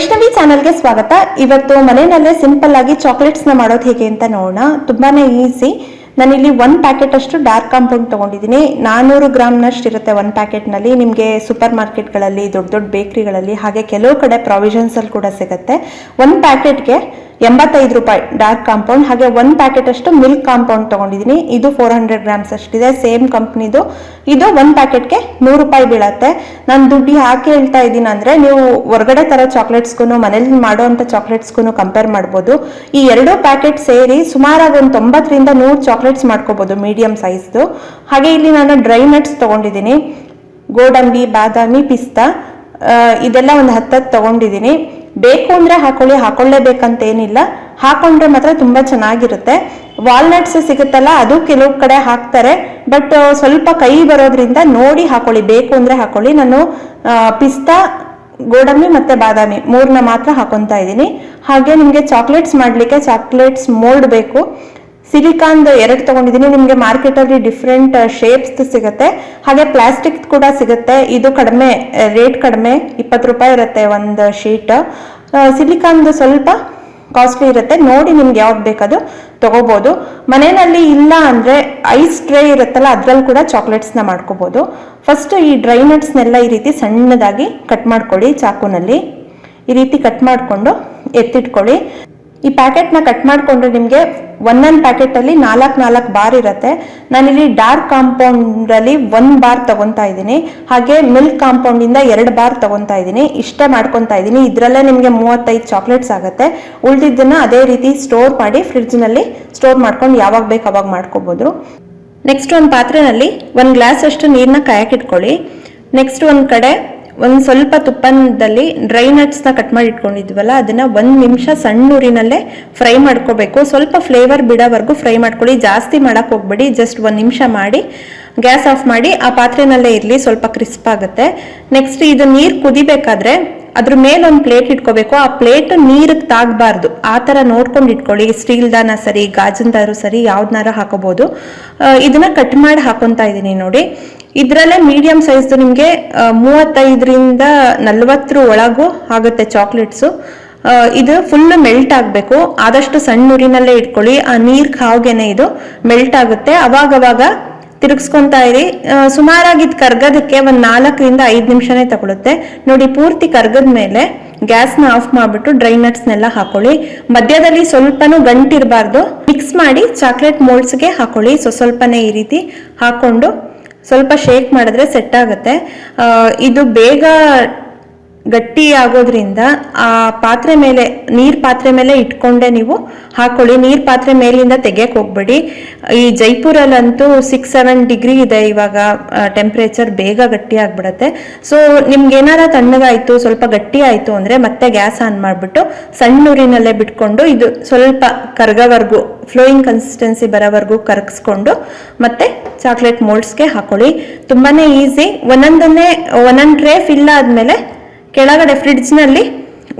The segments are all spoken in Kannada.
ವೈಷ್ಣವಿ ಚಾನಲ್ಗೆ ಸ್ವಾಗತ. ಇವತ್ತು ಮನೆಯಲ್ಲೇ ಸಿಂಪಲ್ ಆಗಿ ಚಾಕ್ಲೇಟ್ಸ್ನ ಮಾಡೋದು ಹೇಗೆ ಅಂತ ನೋಡೋಣ. ತುಂಬಾನೇ ಈಸಿ. ನಾನಿಲ್ಲಿ ಒಂದು ಪ್ಯಾಕೆಟ್ ಅಷ್ಟು ಡಾರ್ಕ್ ಕಾಂಪೌಂಡ್ ತಗೊಂಡಿದ್ದೀನಿ. ನಾನೂರು ಗ್ರಾಮ್ನಷ್ಟು ಇರುತ್ತೆ ಒಂದ್ ಪ್ಯಾಕೆಟ್ನಲ್ಲಿ. ನಿಮಗೆ ಸೂಪರ್ ಮಾರ್ಕೆಟ್ಗಳಲ್ಲಿ ದೊಡ್ಡ ದೊಡ್ಡ ಬೇಕ್ರಿಗಳಲ್ಲಿ ಹಾಗೆ ಕೆಲವು ಕಡೆ ಪ್ರಾವಿಷನ್ಸ್ ಅಲ್ಲಿ ಕೂಡ ಸಿಗುತ್ತೆ. ಒಂದು ಪ್ಯಾಕೆಟ್ಗೆ ಎಂಬತ್ತೈದು ರೂಪಾಯಿ ಡಾರ್ಕ್ ಕಾಂಪೌಂಡ್, ಹಾಗೆ ಒಂದು ಪ್ಯಾಕೆಟ್ ಅಷ್ಟು ಮಿಲ್ಕ್ ಕಾಂಪೌಂಡ್ ತಗೊಂಡಿದ್ದೀನಿ ಇದು ಫೋರ್ ಹಂಡ್ರೆಡ್ ಗ್ರಾಮ್ಸ್ ಅಷ್ಟಿದೆ ಸೇಮ್ ಕಂಪ್ನಿದು ಇದು ಒಂದು ಪ್ಯಾಕೆಟ್ಗೆ ನೂರು ರೂಪಾಯಿ ಬೀಳತ್ತೆ. ನಾನು ದುಡ್ಡು ಯಾಕೆ ಹೇಳ್ತಾ ಇದ್ದೀನಿ ಅಂದರೆ, ನೀವು ಹೊರಗಡೆ ಥರ ಚಾಕ್ಲೇಟ್ಸ್ಗೂ ಮನೇಲಿ ಮಾಡುವಂಥ ಚಾಕ್ಲೇಟ್ಸ್ಗೂ ಕಂಪೇರ್ ಮಾಡ್ಬೋದು. ಈ ಎರಡು ಪ್ಯಾಕೆಟ್ ಸೇರಿ ಸುಮಾರಾಗಿ ಒಂದು ತೊಂಬತ್ತರಿಂದ ನೂರು ಚಾಕ್ಲೇಟ್ಸ್ ಮಾಡ್ಕೋಬೋದು ಮೀಡಿಯಂ ಸೈಜ್ದು ಹಾಗೆ ಇಲ್ಲಿ ನಾನು ಡ್ರೈ ನಟ್ಸ್ ತಗೊಂಡಿದ್ದೀನಿ ಗೋಡಂಬಿ, ಬಾದಾಮಿ, ಪಿಸ್ತಾ ಇದೆಲ್ಲ ಒಂದು ಹತ್ತತ್ತು ತಗೊಂಡಿದ್ದೀನಿ ಬೇಕು ಅಂದ್ರೆ ಹಾಕೊಳ್ಳಿ ಹಾಕೊಳ್ಳೇಬೇಕಂತ ಏನಿಲ್ಲ ಹಾಕೊಂಡ್ರೆ ಮಾತ್ರ ತುಂಬಾ ಚೆನ್ನಾಗಿರುತ್ತೆ. ವಾಲ್ನಟ್ಸ್ ಸಿಗುತ್ತಲ್ಲ, ಅದು ಕೆಲವು ಕಡೆ ಹಾಕ್ತಾರೆ. ಬಟ್ ಸ್ವಲ್ಪ ಕೈ ಬರೋದ್ರಿಂದ ನೋಡಿ ಹಾಕೊಳ್ಳಿ, ಬೇಕು ಅಂದ್ರೆ ಹಾಕೊಳ್ಳಿ. ನಾನು ಪಿಸ್ತಾ, ಗೋಡಂಬಿ ಮತ್ತೆ ಬಾದಾಮಿ ಮೂರನ್ನ ಮಾತ್ರ ಹಾಕೊತಾ ಇದ್ದೀನಿ. ಹಾಗೆ ನಿಮಗೆ ಚಾಕ್ಲೇಟ್ಸ್ ಮಾಡ್ಲಿಕ್ಕೆ ಚಾಕ್ಲೇಟ್ಸ್ ಮೋಲ್ಡ್ ಬೇಕು. ಸಿಲಿಕಾನ್ ಎರಡು ತಗೊಂಡಿದ್ದೀನಿ. ನಿಮಗೆ ಮಾರ್ಕೆಟ್ ಅಲ್ಲಿ ಡಿಫ್ರೆಂಟ್ ಶೇಪ್ಸ್ ಸಿಗುತ್ತೆ. ಹಾಗೆ ಪ್ಲಾಸ್ಟಿಕ್ ಕೂಡ ಸಿಗುತ್ತೆ. ಇದು ಕಡಿಮೆ ರೇಟ್ ಕಡಿಮೆ, ಇಪ್ಪತ್ತು ರೂಪಾಯಿ ಇರುತ್ತೆ ಒಂದು ಶೀಟ್ ಸಿಲಿಕಾನ್ದು ಸ್ವಲ್ಪ ಕಾಸ್ಟ್ಲಿ ಇರುತ್ತೆ. ನೋಡಿ ನಿಮ್ಗೆ ಯಾವ್ದು ಬೇಕದು ತಗೋಬಹುದು ಮನೆಯಲ್ಲಿ ಇಲ್ಲ ಅಂದ್ರೆ ಐಸ್ ಟ್ರೇ ಇರುತ್ತಲ್ಲ, ಅದ್ರಲ್ಲಿ ಕೂಡ ಚಾಕ್ಲೇಟ್ಸ್ನ ಮಾಡ್ಕೋಬಹುದು ಫಸ್ಟ್ ಈ ಡ್ರೈ ನಟ್ಸ್ನೆಲ್ಲ ಈ ರೀತಿ ಸಣ್ಣದಾಗಿ ಕಟ್ ಮಾಡ್ಕೊಳ್ಳಿ ಚಾಕುನಲ್ಲಿ. ಈ ರೀತಿ ಕಟ್ ಮಾಡಿಕೊಂಡು ಎತ್ತಿಟ್ಕೊಳ್ಳಿ. ಈ ಪ್ಯಾಕೆಟ್ನ ಕಟ್ ಮಾಡಿಕೊಂಡ್ರೆ ನಿಮಗೆ ಒಂದೊಂದು ಪ್ಯಾಕೆಟಲ್ಲಿ ನಾಲ್ಕು ನಾಲ್ಕು ಬಾರ್ ಇರುತ್ತೆ. ನಾನಿಲ್ಲಿ ಡಾರ್ಕ್ ಕಾಂಪೌಂಡಲ್ಲಿ ಒಂದು ಬಾರ್ ತಗೊತಾ ಇದ್ದೀನಿ. ಹಾಗೆ ಮಿಲ್ಕ್ ಕಾಂಪೌಂಡಿಂದ ಎರಡು ಬಾರ್ ತಗೊತಾ ಇದ್ದೀನಿ. ಇಷ್ಟೇ ಮಾಡ್ಕೊತಾ ಇದ್ದೀನಿ. ಇದರಲ್ಲೇ ನಿಮಗೆ ಮೂವತ್ತೈದು ಚಾಕ್ಲೇಟ್ಸ್ ಆಗುತ್ತೆ. ಉಳಿದಿದ್ದನ್ನು ಅದೇ ರೀತಿ ಸ್ಟೋರ್ ಮಾಡಿ ಫ್ರಿಡ್ಜ್ನಲ್ಲಿ ಸ್ಟೋರ್ ಮಾಡ್ಕೊಂಡು ಯಾವಾಗ ಬೇಕು ಅವಾಗ ಮಾಡ್ಕೋಬೋದು. ನೆಕ್ಸ್ಟ್ ಒಂದು ಪಾತ್ರೆನಲ್ಲಿ ಒಂದು ಗ್ಲಾಸ್ ಅಷ್ಟು ನೀರನ್ನ ಕಾಯಕ್ಕಿಟ್ಕೊಳ್ಳಿ ನೆಕ್ಸ್ಟ್ ಒಂದು ಕಡೆ ಒಂದು ಸ್ವಲ್ಪ ತುಪ್ಪದಲ್ಲಿ ಡ್ರೈ ನಟ್ಸ್ನ ಕಟ್ ಮಾಡಿ ಇಟ್ಕೊಂಡಿದ್ವಲ್ಲ ಅದನ್ನ ಒಂದು ನಿಮಿಷ ಸಣ್ಣ ಊರಿನಲ್ಲೇ ಫ್ರೈ ಮಾಡ್ಕೋಬೇಕು. ಸ್ವಲ್ಪ ಫ್ಲೇವರ್ ಬಿಡೋವರೆಗೂ ಫ್ರೈ ಮಾಡ್ಕೊಳ್ಳಿ. ಜಾಸ್ತಿ ಮಾಡಕ್ ಹೋಗ್ಬೇಡಿ. ಜಸ್ಟ್ ಒಂದು ನಿಮಿಷ ಮಾಡಿ ಗ್ಯಾಸ್ ಆಫ್ ಮಾಡಿ ಆ ಪಾತ್ರೆನಲ್ಲೇ ಇರಲಿ ಸ್ವಲ್ಪ ಕ್ರಿಸ್ಪ್ ಆಗುತ್ತೆ. ನೆಕ್ಸ್ಟ್ ಇದು ನೀರು ಕುದಿಬೇಕಾದ್ರೆ ಅದ್ರ ಮೇಲೆ ಒಂದು ಪ್ಲೇಟ್ ಇಟ್ಕೋಬೇಕು. ಆ ಪ್ಲೇಟ್ ನೀರಿಗೆ ತಾಗಬಾರ್ದು. ಆ ಥರ ನೋಡ್ಕೊಂಡು ಇಟ್ಕೊಳ್ಳಿ. ಸ್ಟೀಲ್ದಾನ ಸರಿ ಗಾಜಿಂದಾರು ಸರಿ ಯಾವ್ದನ್ನಾರು ಹಾಕೋಬಹುದು ಆ, ಇದನ್ನ ಕಟ್ ಮಾಡಿ ಹಾಕೊತಾ ಇದ್ದೀನಿ ನೋಡಿ. ಇದರಲ್ಲೇ ಮೀಡಿಯಂ ಸೈಜ್ದು ನಿಮಗೆ ಮೂವತ್ತೈದರಿಂದ ನಲ್ವತ್ತರ ಒಳಗೂ ಆಗುತ್ತೆ ಚಾಕ್ಲೇಟ್ಸು ಇದು ಫುಲ್ ಮೆಲ್ಟ್ ಆಗಬೇಕು. ಆದಷ್ಟು ಸಣ್ಣ ಊರಿನಲ್ಲೇ ಇಟ್ಕೊಳ್ಳಿ. ಆ ನೀರು ಕಾವ್ಗೆನೆ ಇದು ಮೆಲ್ಟ್ ಆಗುತ್ತೆ. ಅವಾಗವಾಗ ತಿರುಗಿಸ್ಕೊತಾ ಇರಿ. ಸುಮಾರಾಗಿ ಇದು ಕರ್ಗೋದಕ್ಕೆ ಒಂದು ನಾಲ್ಕರಿಂದ ಐದು ನಿಮಿಷನೇ ತಗೊಳುತ್ತೆ. ನೋಡಿ, ಪೂರ್ತಿ ಕರ್ಗದ ಮೇಲೆ ಗ್ಯಾಸ್ನ ಆಫ್ ಮಾಡಿಬಿಟ್ಟು ಡ್ರೈ ನಟ್ಸ್ನೆಲ್ಲ ಹಾಕೊಳ್ಳಿ. ಮಧ್ಯದಲ್ಲಿ ಸ್ವಲ್ಪನೂ ಗಂಟಿರಬಾರ್ದು. ಮಿಕ್ಸ್ ಮಾಡಿ ಚಾಕ್ಲೇಟ್ ಮೋಲ್ಡ್ಸ್ಗೆ ಹಾಕೊಳ್ಳಿ. ಸೊ, ಸ್ವಲ್ಪನೇ ಈ ರೀತಿ ಹಾಕೊಂಡು ಸ್ವಲ್ಪ ಶೇಕ್ ಮಾಡಿದ್ರೆ ಸೆಟ್ ಆಗುತ್ತೆ. ಇದು ಬೇಗ ಗಟ್ಟಿ ಆಗೋದ್ರಿಂದ ಆ ಪಾತ್ರೆ ಮೇಲೆ, ನೀರ್ ಪಾತ್ರೆ ಮೇಲೆ ಇಟ್ಕೊಂಡೆ ನೀವು, ಹಾಕೊಳ್ಳಿ. ನೀರ್ ಪಾತ್ರೆ ಮೇಲಿಂದ ತೆಗಿಯಕ್ಕೆ ಹೋಗ್ಬೇಡಿ. ಈ ಜೈಪುರಲ್ಲಂತೂ ಸಿಕ್ಸ್ ಸೆವೆನ್ ಡಿಗ್ರಿ ಇದೆ ಇವಾಗ ಟೆಂಪ್ರೇಚರ್ ಬೇಗ ಗಟ್ಟಿ ಆಗ್ಬಿಡತ್ತೆ. ಸೊ ನಿಮ್ಗೆ ಏನಾರ ತಣ್ಣಗಾಯಿತು, ಸ್ವಲ್ಪ ಗಟ್ಟಿ ಆಯ್ತು ಅಂದ್ರೆ ಮತ್ತೆ ಗ್ಯಾಸ್ ಆನ್ ಮಾಡಿಬಿಟ್ಟು ಸಣ್ಣ ಊರಿನಲ್ಲೇ ಬಿಟ್ಕೊಂಡು ಇದು ಸ್ವಲ್ಪ ಕರ್ಗವರೆಗೂ ಫ್ಲೋಯಿಂಗ್ ಕನ್ಸಿಸ್ಟೆನ್ಸಿ ಬರೋವರೆಗೂ ಕರಗಿಸ್ಕೊಂಡು ಮತ್ತೆ ಚಾಕ್ಲೇಟ್ ಮೋಲ್ಡ್ಸ್ಗೆ ಹಾಕೊಳ್ಳಿ. ತುಂಬಾನೇ ಈಸಿ ಒಂದೊಂದನ್ನೇ ಒಂದೊಂದು ಟ್ರೇ ಫಿಲ್ ಆದ್ಮೇಲೆ ಕೆಳಗಡೆ ಫ್ರಿಡ್ಜ್ನಲ್ಲಿ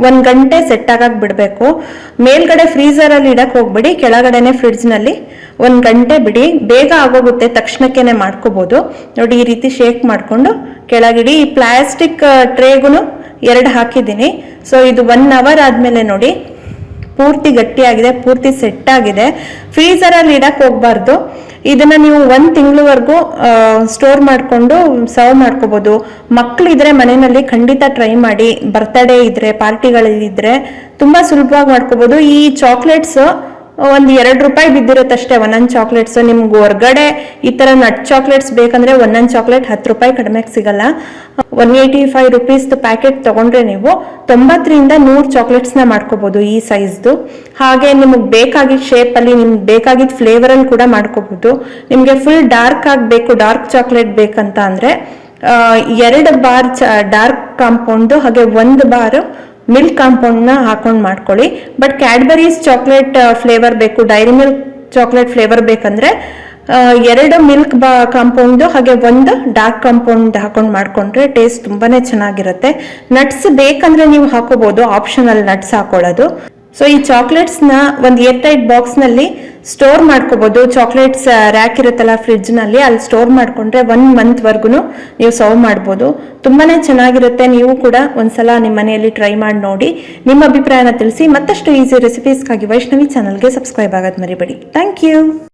ಒಂದು ಗಂಟೆ ಸೆಟ್ ಆಗಕ್ಕೆ ಬಿಡಬೇಕು. ಮೇಲ್ಗಡೆ ಫ್ರೀಸರಲ್ಲಿ ಇಡಕ್ಕೆ ಹೋಗ್ಬಿಡಿ, ಕೆಳಗಡೆನೆ ಫ್ರಿಡ್ಜ್ನಲ್ಲಿ ಒಂದು ಗಂಟೆ ಬಿಡಿ. ಬೇಗ ಆಗೋಗುತ್ತೆ, ತಕ್ಷಣಕ್ಕೇನೆ ಮಾಡ್ಕೋಬೋದು. ನೋಡಿ, ಈ ರೀತಿ ಶೇಕ್ ಮಾಡಿಕೊಂಡು ಕೆಳಗಿಡಿ ಈ ಪ್ಲಾಸ್ಟಿಕ್ ಟ್ರೇಗೂ ಎರಡು ಹಾಕಿದ್ದೀನಿ. ಸೊ ಇದು ಒನ್ ಅವರ್ ಆದಮೇಲೆ ನೋಡಿ ಪೂರ್ತಿ ಗಟ್ಟಿಯಾಗಿದೆ, ಪೂರ್ತಿ ಸೆಟ್ ಆಗಿದೆ ಫ್ರೀಸರ್ ಅಲ್ಲಿ ಇಡಕ್ ಹೋಗ್ಬಾರ್ದು. ಇದನ್ನ ನೀವು ಒಂದ್ ತಿಂಗಳವರೆಗೂ ಸ್ಟೋರ್ ಮಾಡ್ಕೊಂಡು ಸರ್ವ್ ಮಾಡ್ಕೋಬಹುದು ಮಕ್ಳಿದ್ರೆ ಮನೆಯಲ್ಲಿ ಖಂಡಿತ ಟ್ರೈ ಮಾಡಿ. ಬರ್ತ್ಡೇ ಇದ್ರೆ ಪಾರ್ಟಿಗಳಿದ್ರೆ ತುಂಬಾ ಸುಲಭವಾಗಿ ಮಾಡ್ಕೋಬಹುದು ಈ ಚಾಕ್ಲೇಟ್ಸ್ ಒಂದ್ ಎರಡು ರೂಪಾಯಿ ಬಿದ್ದಿರುತ್ತಷ್ಟೇ ಒಂದೊಂದು ಚಾಕ್ಲೇಟ್ಸ್ ನಿಮ್ಗೆ ಹೊರ್ಗಡೆ ಈ ತರ ನಟ್ ಚಾಕ್ಲೇಟ್ಸ್ ಬೇಕಂದ್ರೆ ಒಂದೊಂದು ಚಾಕ್ಲೇಟ್ ಹತ್ತು ರೂಪಾಯಿ ಕಡಿಮೆಗೆ ಸಿಗಲ್ಲ. ಒನ್ ಏಯ್ಟಿ ಫೈವ್ ರುಪೀಸ್ದು ಪ್ಯಾಕೆಟ್ ತಗೊಂಡ್ರೆ ನೀವು ತೊಂಬತ್ತರಿಂದ ನೂರು ಚಾಕ್ಲೇಟ್ಸ್ನ ಮಾಡ್ಕೋಬೋದು ಈ ಸೈಜ್ದು ಹಾಗೆ ನಿಮಗೆ ಬೇಕಾಗಿದ್ದ ಶೇಪಲ್ಲಿ ನಿಮ್ಗೆ ಬೇಕಾಗಿದ್ದ ಫ್ಲೇವರ್ ಅಲ್ಲಿ ಕೂಡ ಮಾಡ್ಕೋಬಹುದು ನಿಮಗೆ ಫುಲ್ ಡಾರ್ಕ್ ಆಗಬೇಕು ಡಾರ್ಕ್ ಚಾಕ್ಲೇಟ್ ಬೇಕಂತ ಅಂದರೆ ಎರಡು ಬಾರ್ ಡಾರ್ಕ್ ಕಾಂಪೌಂಡ್ ಹಾಗೆ ಒಂದು ಬಾರ್ ಮಿಲ್ಕ್ ಕಾಂಪೌಂಡ್ನ ಹಾಕೊಂಡು ಮಾಡ್ಕೊಳ್ಳಿ. ಬಟ್ ಕ್ಯಾಡ್ಬರೀಸ್ ಚಾಕ್ಲೇಟ್ ಫ್ಲೇವರ್ ಬೇಕು, ಡೈರಿ ಮಿಲ್ಕ್ ಚಾಕ್ಲೇಟ್ ಫ್ಲೇವರ್ ಬೇಕಂದ್ರೆ ಎರಡು ಮಿಲ್ಕ್ ಬಾ ಕಾಂಪೌಂಡ್ ಹಾಗೆ ಒಂದು ಡಾರ್ಕ್ ಕಾಂಪೌಂಡ್ ಹಾಕೊಂಡು ಮಾಡ್ಕೊಂಡ್ರೆ ಟೇಸ್ಟ್ ತುಂಬಾನೇ ಚೆನ್ನಾಗಿರುತ್ತೆ. ನಟ್ಸ್ ಬೇಕಂದ್ರೆ ನೀವು ಹಾಕೋಬಹುದು ಆಪ್ಷನಲ್ ನಟ್ಸ್ ಹಾಕೊಳ್ಳೋದು. ಸೊ, ಈ ಚಾಕ್ಲೇಟ್ಸ್ನ ಒಂದು ಏರ್ ಟೈಟ್ ಬಾಕ್ಸ್ನಲ್ಲಿ ಸ್ಟೋರ್ ಮಾಡ್ಕೋಬಹುದು ಚಾಕ್ಲೇಟ್ಸ್ ರ್ಯಾಕ್ ಇರುತ್ತಲ್ಲ ಫ್ರಿಡ್ಜ್ನಲ್ಲಿ ಅಲ್ಲಿ ಸ್ಟೋರ್ ಮಾಡ್ಕೊಂಡ್ರೆ ಒನ್ ಮಂತ್ವರೆಗೂ ನೀವು ಸರ್ವ್ ಮಾಡ್ಬೋದು. ತುಂಬಾನೇ ಚೆನ್ನಾಗಿರುತ್ತೆ. ನೀವು ಕೂಡ ಒಂದ್ಸಲ ನಿಮ್ಮ ಮನೆಯಲ್ಲಿ ಟ್ರೈ ಮಾಡಿ ನೋಡಿ. ನಿಮ್ಮ ಅಭಿಪ್ರಾಯನ ತಿಳಿಸಿ. ಮತ್ತಷ್ಟು ಈಸಿ ರೆಸಿಪೀಸ್ಗಾಗಿ ವೈಷ್ಣವಿ ಚಾನಲ್ಗೆ ಸಬ್ಸ್ಕ್ರೈಬ್ ಆಗೋದು ಮರಿಬೇಡಿ. Thank you